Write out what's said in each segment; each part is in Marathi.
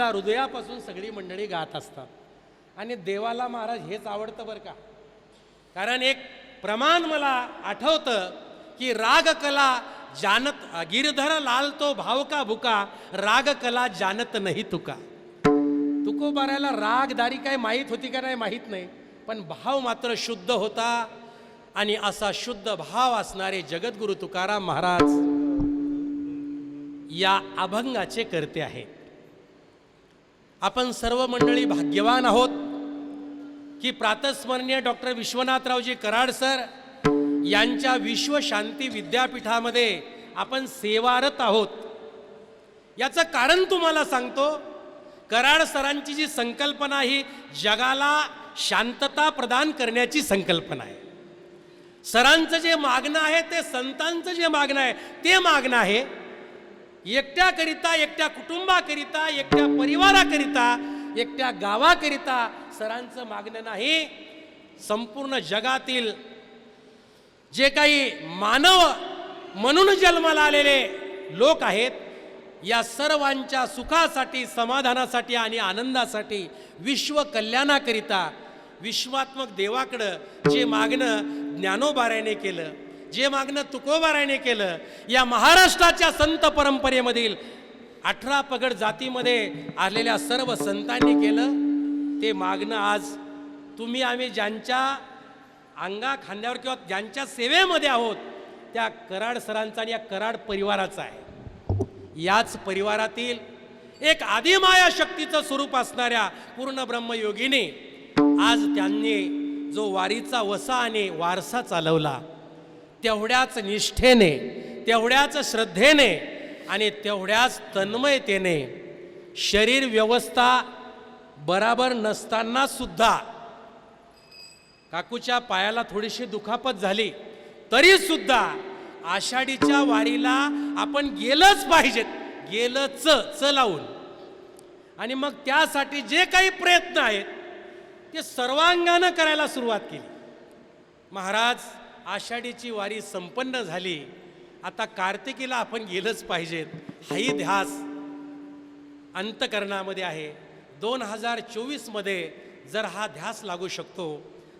सुद्धा हृदयापासून सगळी मंडळी गात असतात. आणि देवाला महाराज हेच आवडतं बरं का? कारण एक प्रमाण मला आठवतं की राग कला जानत गिरधर लाल तो भावका भुका? राग कला जानत नाही तुका. तुकोबाराला राग दारी काय माहीत होती का नाही माहीत नाही पण भाव मात्र शुद्ध होता आणि असा शुद्ध भाव असणारे जगद्गुरु तुकाराम महाराज या अभंगाचे करते आहेत. आपण सर्व मंडळी भाग्यवान आहोत की प्रातस्मरणीय डॉक्टर विश्वनाथरावजी कराड सर यांच्या विश्व शांती विद्यापीठामध्ये आपण सेवारत आहोत. याचं कारण तुम्हाला सांगतो कराड सरांची जी संकल्पना ही जगाला शांतता प्रदान करण्याची संकल्पना आहे. सरांचं जे मागणं आहे ते संतांचं जे मागणं आहे ते मागणं आहे एकट्याकरिता एकट्या कुटुंबाकरिता एकट्या परिवाराकरिता एकट्या गावाकरिता सरांचं मागणं नाही. संपूर्ण जगातील जे काही मानव म्हणून जन्माला आलेले लोक आहेत या सर्वांच्या सुखासाठी समाधानासाठी आणि आनंदासाठी विश्व कल्याणाकरिता विश्वात्मक देवाकडं जे मागणं ज्ञानोबाऱ्याने केलं. जे मागणं तुकोबारायने केलं या महाराष्ट्राच्या संत परंपरेमधील अठरा पगड जातीमध्ये आलेल्या सर्व संतांनी केलं. ते मागणं आज तुम्ही आम्ही ज्यांच्या अंगा खांद्यावर किंवा ज्यांच्या सेवेमध्ये आहोत त्या कराड सरांचा आणि या कराड परिवाराचा आहे. याच परिवारातील एक आदिमाया शक्तीचं स्वरूप असणाऱ्या पूर्ण ब्रह्मयोगीने आज त्यांनी जो वारीचा वसा आणि वारसा चालवला तेवढ्याच निष्ठेने तेवढ्याच श्रद्धेने आणि तेवढ्याच तन्मयतेने शरीर व्यवस्था बराबर नसताना सुद्धा काकूच्या पायाला थोडीशी दुखापत झाली तरी सुद्धा आषाढीच्या वारीला आपण गेलंच पाहिजेत गेलंच च लावून. आणि मग त्यासाठी जे काही प्रयत्न आहेत ते सर्वांगानं करायला सुरुवात केली. महाराज आषाढीची वारी संपन्न झाली. आता कार्तिकीला आपण गेलंच पाहिजेत. हाही ध्यास अंतकरणामध्ये आहे. दोन हजार चोवीसमध्ये जर हा ध्यास लागू शकतो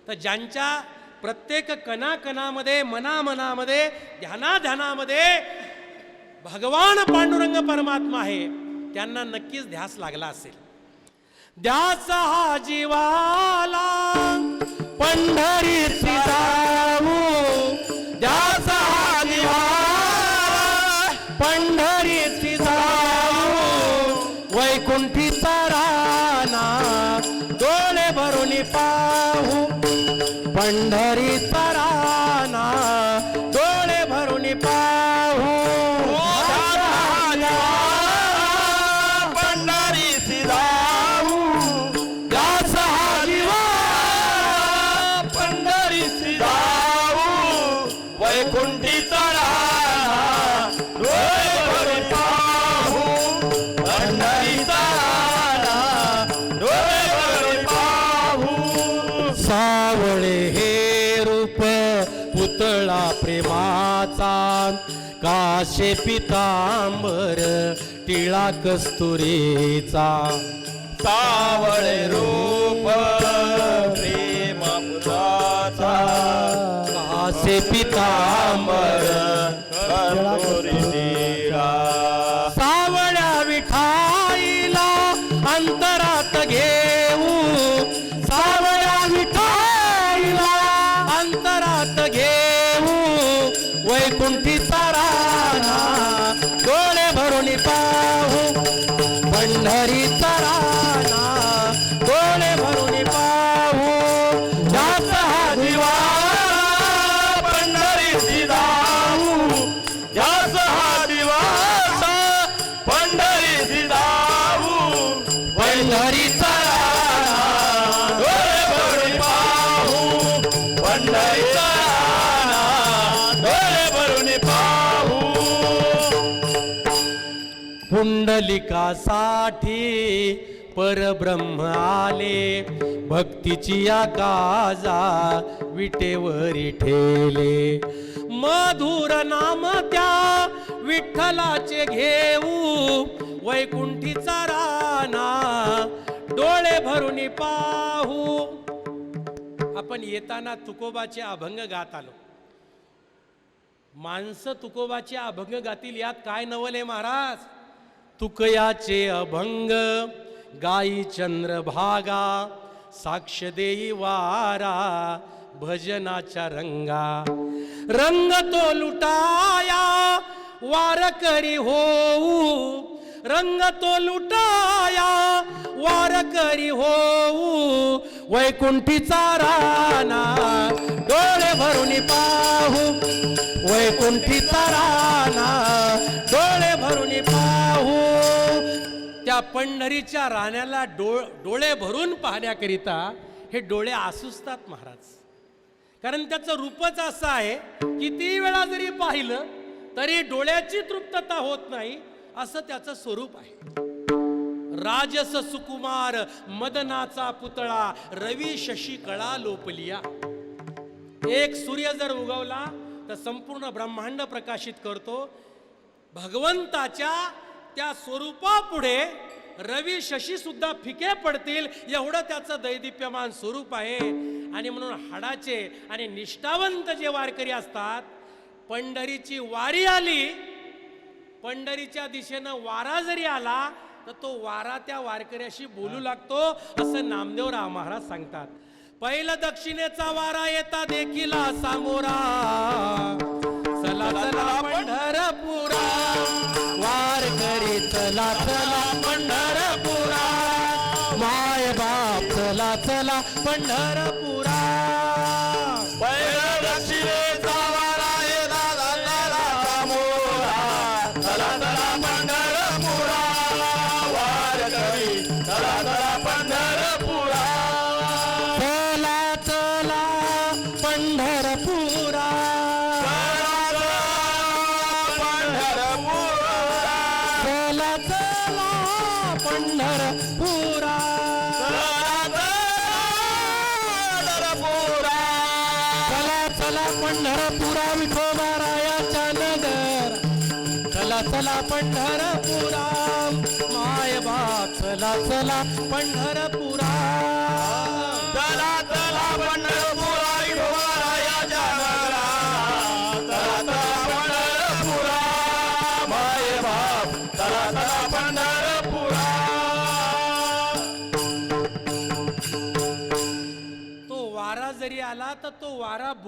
तर ज्यांच्या प्रत्येक कणाकणामध्ये मनामनामध्ये ध्यानाध्यानामध्ये भगवान पांडुरंग परमात्मा आहे त्यांना नक्कीच ध्यास लागला असेल. ध्यास हा जीवाला पंढरी काशे पितांबर टिळा कस्तुरीचा सावळे रूप प्रेम फुलाचा काशे पितांबर कस्तुरी पुंडलिकासाठी परब्रह्म आले. भक्तीची या काजा विटेवरी ठेले. मधुर नाम त्या विठ्ठलाचे घेऊ. वैकुंठीचा राणा डोळे भरून पाहू. आपण येताना तुकोबाचे अभंग गात आलो. माणसं तुकोबाचे अभंग गातील यात काय नवल आहे महाराज? तुकयाचे अभंग गाई चंद्रभागा साक्ष देई वारा भजनाच्या रंगा. रंग तो लुटाया वार करी होऊ. रंग तो लुटाया वार करी होऊ. वैकुंठीचा राना डोळे भरून पाहू. वैकुंठीचा राणा पंढरीच्या राण्याला डो डोळे भरून पाहण्याकरिता हे डोळे आसुसतात महाराज. कारण त्याचं रूपच असं आहे किती वेळा जरी पाहिलं तरी डोळ्याची तृप्तता होत नाही असं त्याचं स्वरूप आहे. राजस सुकुमार मदनाचा पुतळा रवी शशी कळा लोपलिया. एक सूर्य जर उगवला तर संपूर्ण ब्रह्मांड प्रकाशित करतो. भगवंताच्या त्या स्वरूपापुढे रवी शशी सुद्धा फिके पडतील एवढं त्याचं दैदिप्यमान स्वरूप आहे. आणि म्हणून हाडाचे आणि निष्ठावंत जे वारकरी असतात पंढरीची वारी आली पंढरीच्या दिशेनं वारा जरी आला तर तो वारा त्या वारकऱ्याशी बोलू लागतो असं नामदेवराव महाराज सांगतात. पहिलं दक्षिणेचा वारा येता देखीला सामोरा चला चला पंढरपुरा वारकरी चला चला. चला पंढरपुरा. चला चला पंढरपुरा विठोबारायाच्या नगर. चला चला पंढरपुरा. माय बाप चला चला पंढरपुरा.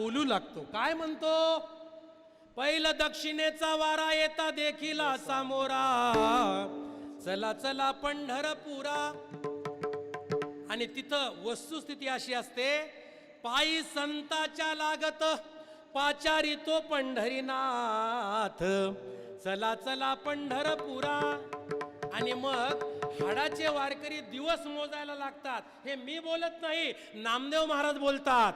बोलू लागतो. काय म्हणतो? पहिलं दक्षिणेचा वारा येता देखील सामोरा चला चला पंढरपुरा. आणि तिथं वस्तुस्थिती अशी असते पायी संताच्या लागत पाचारी तो पंढरीनाथ. चला चला पंढरपुरा. आणि मग हाडाचे वारकरी दिवस मोजायला लागतात. हे मी बोलत नाही नामदेव महाराज बोलतात.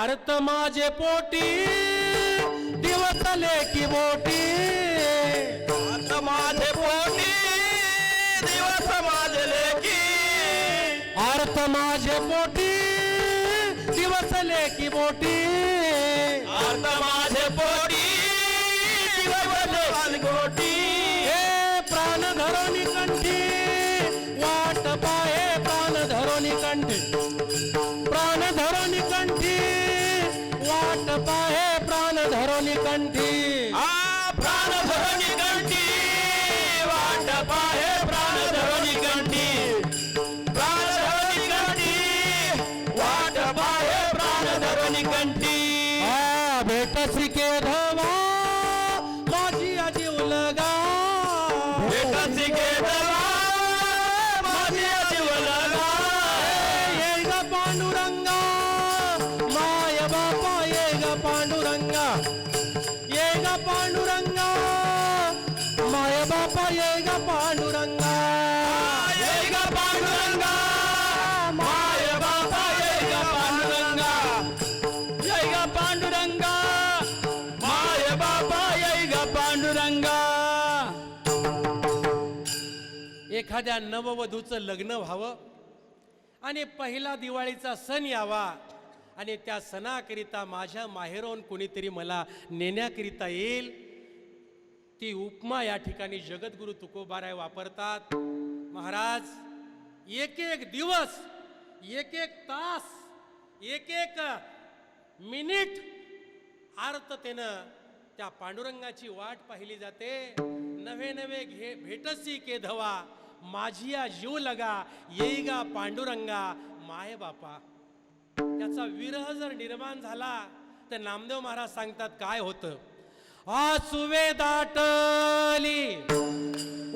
अर्थ माझे पोटी दिवस लेखी मोठी. अर्थ माझे पोटी दिवस माझे लेखी. अर्थ माझे पोटी दिवस लेखी मोठी. आता धरोनी कंठी. आ प्राण धरणी कंठी. वाट पाहे एखाद्या नववधूचं लग्न व्हावं आणि पहिला दिवाळीचा सण यावा आणि त्या सणाकरिता माझ्या माहेरून कोणीतरी मला नेण्याकरिता येईल. ती उपमा या ठिकाणी जगद्गुरु तुकोबाराय वापरतात. महाराज एक एक दिवस एक एक तास एक एक मिनिट आर्ततेनं त्या पांडुरंगाची वाट पाहिली जाते. नवे नवे घे भेटसी के धवा माझिया जीव लगा येईगा पांडुरंगा माय बापा. त्याचा विरह जर निर्माण झाला तर नामदेव महाराज सांगतात काय होतं? आसुवे दाटली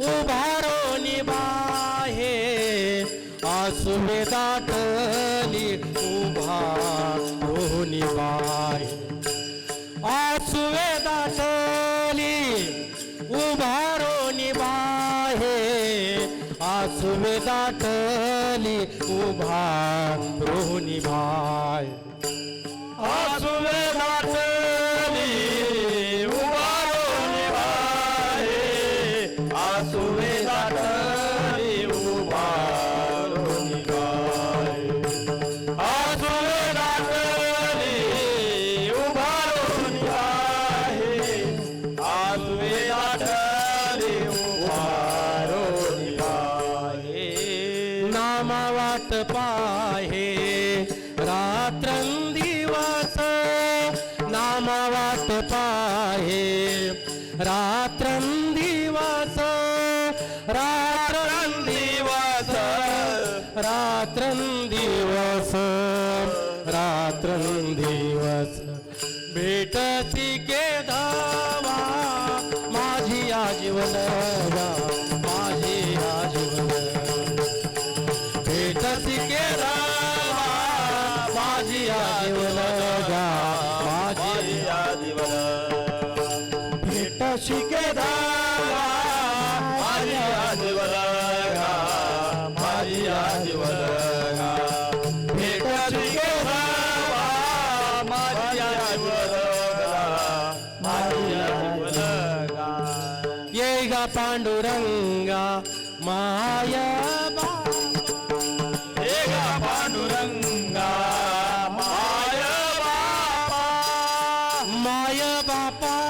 उभारो निबाहे आसुवे दाटली उभारो निबाहे आसुवे आसुवे दाटली उभारो निबाहे रात्रंदिवस रात्रंदिवस रात्रंदिवस माय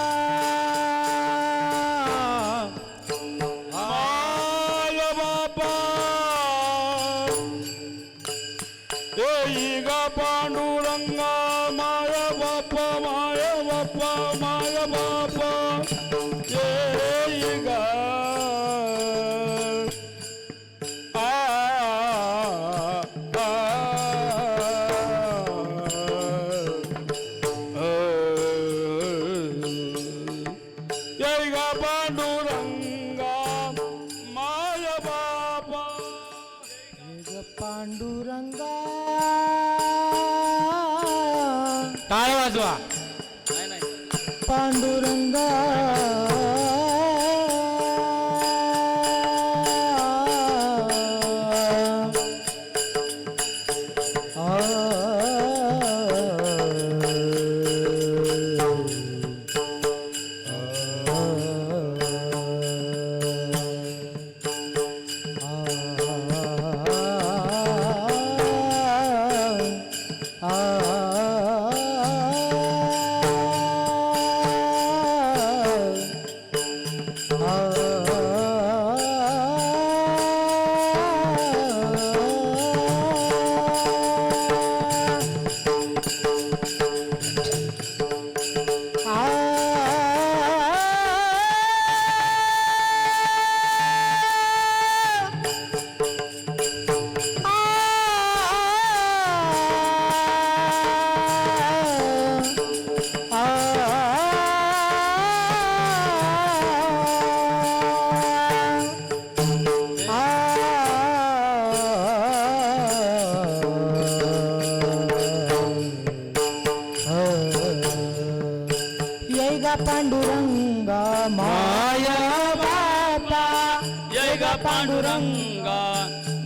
गंगा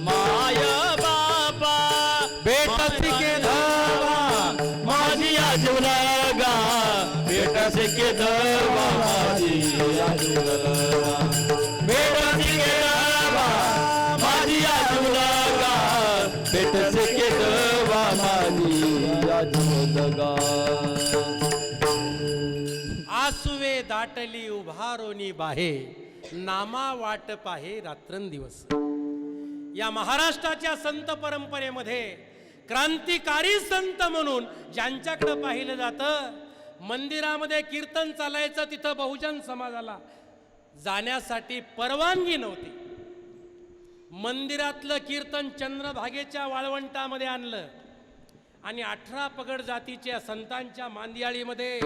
माया बाबा बेटस के धावा माजिया जुलागा बेटस के धावा माजिया जुलागा बेटस के धावा माजिया जुलागा बेटस के धावा माजिया जुलागा आसुवे दाटली उभारोनी बाहे। नामा वाट पाहे रात्रंदिवस. या महाराष्ट्राच्या संत परंपरेमध्ये क्रांतिकारी संत म्हणून ज्यांच्याकडे पाहिलं जातं मंदिरामध्ये कीर्तन चालायचं तिथं बहुजन समाजाला जाण्यासाठी परवानगी नव्हती. मंदिरातलं कीर्तन चंद्रभागेच्या वाळवंटामध्ये आणलं आणि अठरा पगड जातीच्या संतांच्या मांदियाळीमध्ये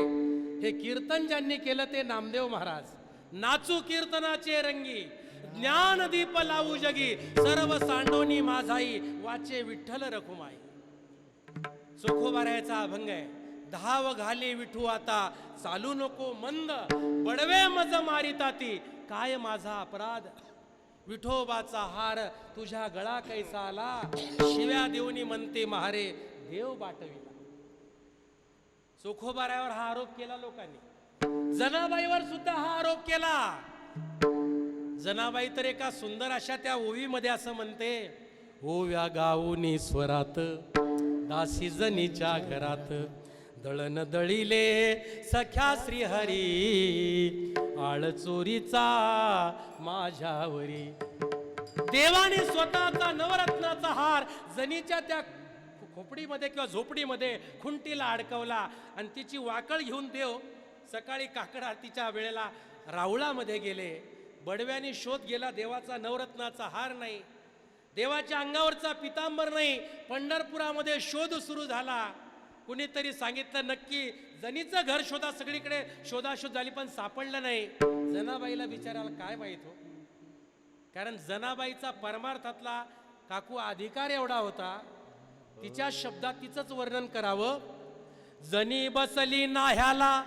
हे कीर्तन ज्यांनी केलं ते नामदेव महाराज. नाचू कीर्तनाचे रंगी ज्ञानदीप लावू जगी सर्व सांडोनी माझाई वाचे विठ्ठल रखुमाई. चोखोबाऱ्याचा अभंग आहे. धाव घाले विठू आता चालू नको मंद बडवे मज मारिता ती काय माझा अपराध? विठोबाचा हार तुझ्या गळा कैसा आला? शिव्या देऊनी म्हणते महारे देव बाटविला. चोखोबाऱ्यावर हा आरोप केला लोकांनी. जनाबाईवर सुद्धा हा आरोप केला. जनाबाई तर एका सुंदर अशा त्या ओवीमध्ये असं म्हणते ओव्या गाऊनी स्वरात दासी जनीच्या घरात दळण दळिले सख्या श्रीहरी आळ चोरीचा माझ्यावरी. देवाने स्वतःचा नवरत्नाचा हार जनीच्या त्या खोपडीमध्ये किंवा झोपडीमध्ये खुंटीला अडकवला आणि तिची वाकळ घेऊन देव सकाळी काकड आरतीच्या वेळेला राहुळामध्ये गेले. बडव्याने शोध गेला देवाचा नवरत्नाचा हार नाही. देवाच्या अंगावरचा पितांबर नाही. पंढरपुरामध्ये शोध सुरू झाला. कुणीतरी सांगितलं नक्की जनीचं घर शोधा सगळीकडे शोधाशोध झाली पण सापडलं नाही. जनाबाईला विचारायला काय माहीत हो? कारण जनाबाईचा परमार्थातला काकू अधिकार एवढा होता. तिच्या शब्दात तिचंच वर्णन करावं. जनी बसली नाह्याला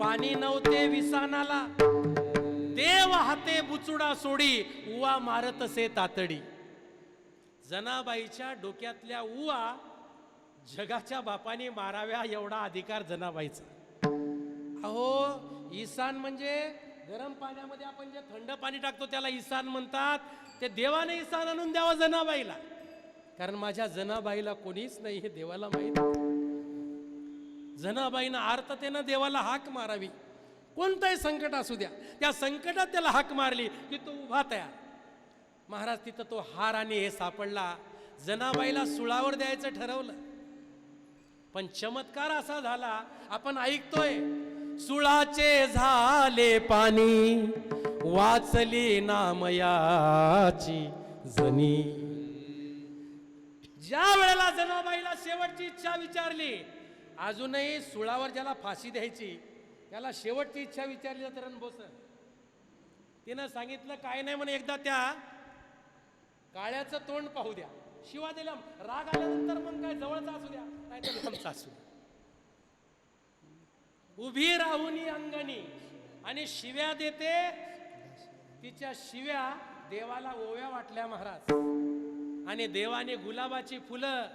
पाणी नव्हते विसानाला. देव हाते बुचुडा सोडी उवा मारत असे तातडी. जनाबाईच्या डोक्यातल्या उवा जगाच्या बापाने माराव्या एवढा अधिकार जनाबाईचा. अहो ईसान म्हणजे गरम पाण्यामध्ये आपण जे थंड पाणी टाकतो त्याला ईसान म्हणतात ते देवाने ईसान आणून द्यावं जनाबाईला. कारण माझ्या जनाबाईला कोणीच नाही हे देवाला माहीत जनाबाईनं आर्ततेनं देवाला हाक मारावी. कोणतंही संकट असू द्या. त्या संकटात त्याला हाक मारली की तो उभा तयार. महाराज तिथं तो हार आणि हे सापडला. जनाबाईला सुळावर द्यायचं ठरवलं. पण चमत्कार असा झाला आपण ऐकतोय सुळाचे झाले पाणी वाचली नामयाची जनी. ज्या वेळेला जनाबाईला शेवटची इच्छा विचारली अजूनही सुळावर ज्याला फाशी द्यायची त्याला शेवटची इच्छा विचारली जाते रणभोस तिनं सांगितलं काय नाही म्हणे एकदा त्या काळ्याचं तोंड पाहू द्या. शिवा दिला राग आल्यानंतर मग काय जवळचा असू द्या नाही तर लांबचा असू द्या. उभी राहुनी अंगणी आणि शिव्या देते. तिच्या शिव्या देवाला ओव्या वाटल्या महाराज. आणि देवाने गुलाबाची फुलं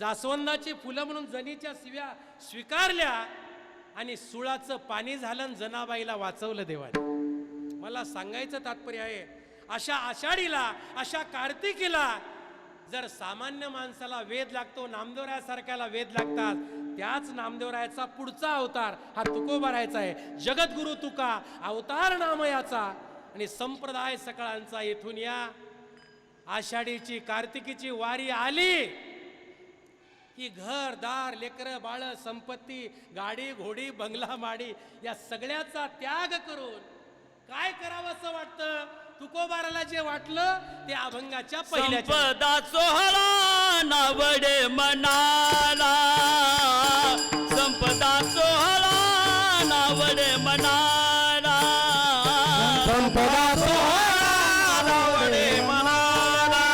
जास्वंदाची फुलं म्हणून जनीच्या शिव्या स्वीकारल्या आणि सुळाचं पाणी झालं जनाबाईला वाचवलं देवाने. मला सांगायचं तात्पर्य आहे अशा आषाढीला अशा कार्तिकीला जर सामान्य माणसाला वेद लागतो नामदेवरायासारख्याला वेद लागतात त्याच नामदेवरायाचा पुढचा अवतार हा तुकोबारायचा आहे. जगद्गुरु तुका अवतार नामयाचा आणि संप्रदाय सकाळांचा येथून या आषाढीची कार्तिकीची वारी आली. की घर दार लेकर बाळ संपत्ती गाडी घोडी बंगला माडी या सगळ्याचा त्याग करून काय करावं असं वाटतं? तुकोबाराला जे वाटलं ते अभंगाच्या पहिल्या सोहळा नावडे मनाला. संपदा सोहळा नावडे मनाला. संपदा सोहळा नावडे मनाला.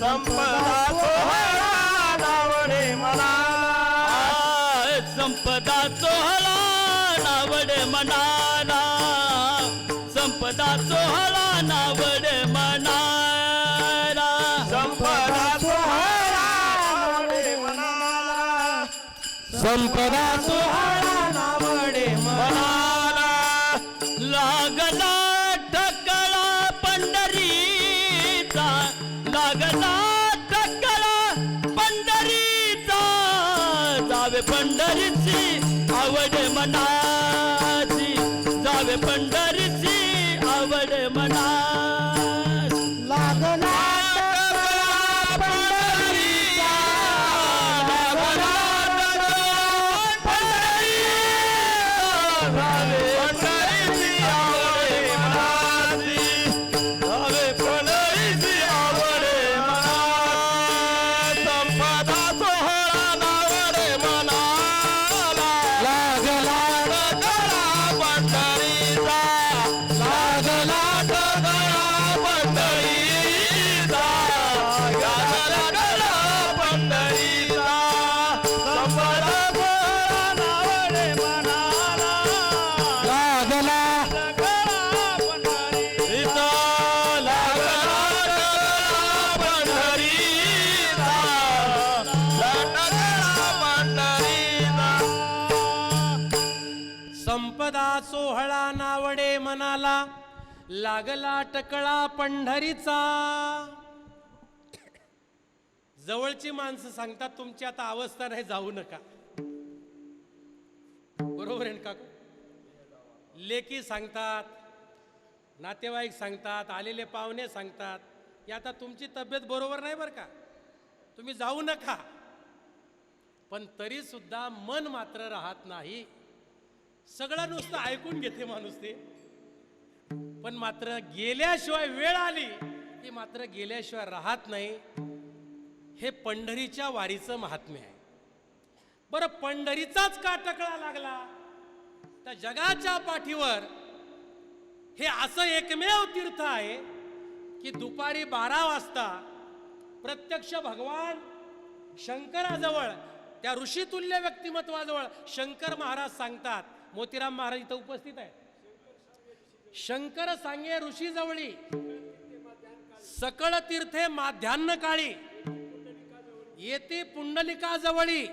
संपदा pedazo लागला टकळा पंढरीचा. जवळची माणसं सांगतात तुमची आता अवस्था नाही जाऊ नका. बरोबर आहे ना काकू? लेकी सांगतात नातेवाईक सांगतात आलेले पाहुणे सांगतात की आता तुमची तब्येत बरोबर नाही बरं का? तुम्ही जाऊ नका. पण तरी सुद्धा मन मात्र राहत नाही. सगळं नुसतं ऐकून घेते माणूस ते. पण मात्र गेल्याशिवाय वेळ आली. ती मात्र गेल्याशिवाय राहत नाही. हे पंढरीच्या वारीचं महात्म्य आहे. बरं पंढरीचाच का टकळा लागला? तर जगाच्या पाठीवर हे असं एकमेव तीर्थ आहे की दुपारी बारा वाजता प्रत्यक्ष भगवान शंकराजवळ त्या ऋषितुल्य व्यक्तिमत्वाजवळ शंकर महाराज सांगतात मोतीराम महाराज इथं उपस्थित आहे शंकर सांगे ऋषी जवळी सकळ तीर्थे माध्यान्न काळी येते पुंडलिका जवळी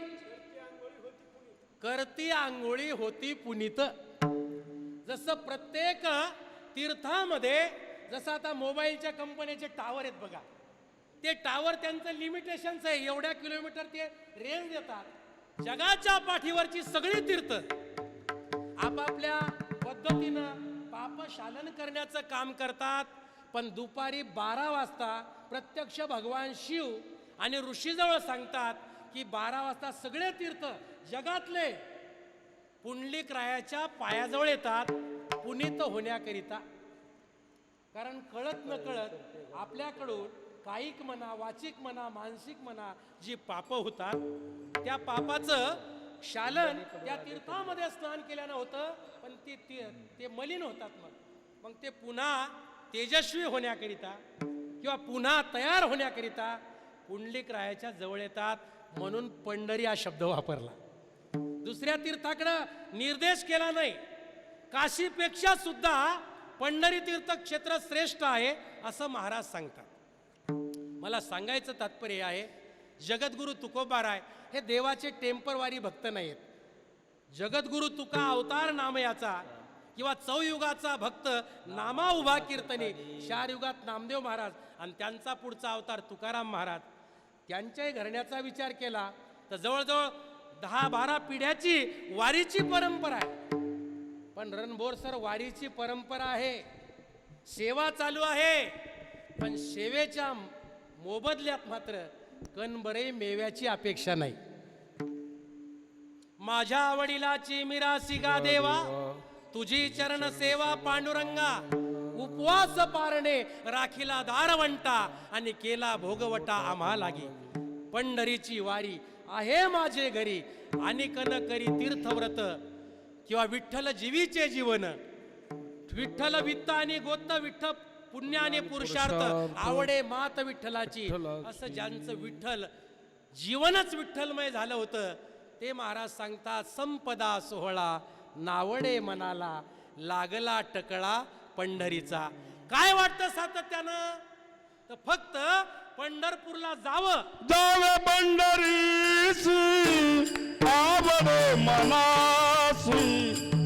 करती आंघोळी होती पुनीत. जसं प्रत्येक तीर्थामध्ये जसं आता मोबाईलच्या कंपनीचे टावर आहेत बघा ते टावर त्यांचं लिमिटेशन्स आहे एवढ्या किलोमीटर ते रेंज देतात. जगाच्या पाठीवरची सगळी तीर्थ आपापल्या पद्धतीनं पापशालन करण्याचं काम करतात पण दुपारी बारा वाजता प्रत्यक्ष भगवान शिव आणि ऋषीजवळ सांगतात की बारा वाजता सगळे तीर्थ जगातले पुंडलिक रायाच्या पायाजवळ येतात पुनीत होण्याकरिता. कारण कळत न कळत आपल्याकडून कायिक म्हणा वाचिक म्हणा मानसिक म्हणा जी पाप होतात त्या पापाचं शालन त्या तीर्थामध्ये स्नान केल्यानं होतं पण ते ते- ते मलिन होतात मग. मग ते पुन्हा तेजस्वी होण्याकरिता किंवा पुन्हा तयार होण्याकरिता कुंडलिक रायाच्या जवळ येतात म्हणून पंढरी हा शब्द वापरला. दुसऱ्या तीर्थाकडं निर्देश केला नाही. काशीपेक्षा सुद्धा पंढरी तीर्थ क्षेत्र श्रेष्ठ आहे असं महाराज सांगतात. मला सांगायचं तात्पर्य आहे जगद्गुरु तुकोबाराय हे देवाचे टेम्परवारी भक्त नाहीत जगद्गुरु तुका अवतार नामयाचा किंवा चौयुगाचा भक्त नामा उभा कीर्तने चार युगात नामदेव महाराज आणि त्यांचा पुढचा अवतार तुकाराम महाराज. त्यांच्याही घरण्याचा विचार केला तर जवळजवळ दहा बारा पिढ्याची वारीची परंपरा आहे. पण रणभोर सर वारीची परंपरा आहे. सेवा चालू आहे. पण सेवेच्या मोबदल्यात मात्र कणबरे मेव्याची अपेक्षा नाही. माझ्या आवडीलाची मिरासी गा देवा तुझी चरण सेवा पांडुरंगा. उपवास पारणे राखीला दारवंटा आणि केला भोगवटा आम्हा लागी पंढरीची वारी आहे माझे घरी आणि कन करी तीर्थव्रत किंवा विठ्ठल जीवीचे जीवन. विठ्ठल वित्त आणि गोत्त विठ्ठ पुण्य आणि पुरुषार्थ आवडे मात विठ्ठलाची. असं ज्यांचं विठ्ठल जीवनच विठ्ठलमय झालं होतं ते महाराज सांगतात संपदा सोहळा नावडे मनाला लागला टकळा पंढरीचा. काय वाटतं सातत्यानं? तर फक्त पंढरपूरला जावं. जावे पंढरीसी आवडे मनासी.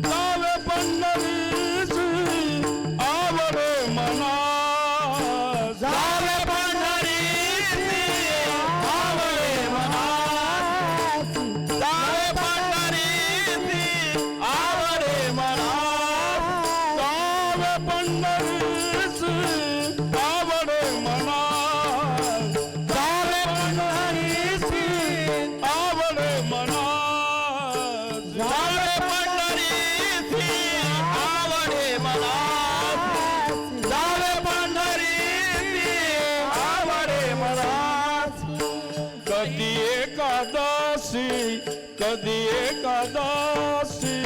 કદાસી કદી એકાદાસી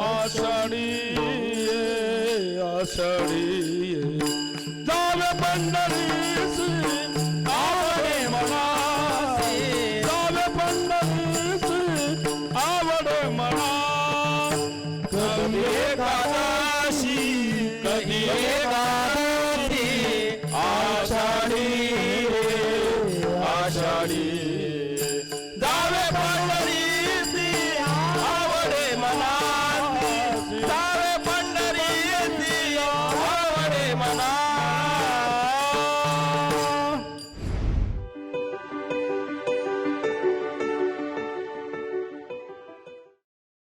આષાઢી આષાઢી.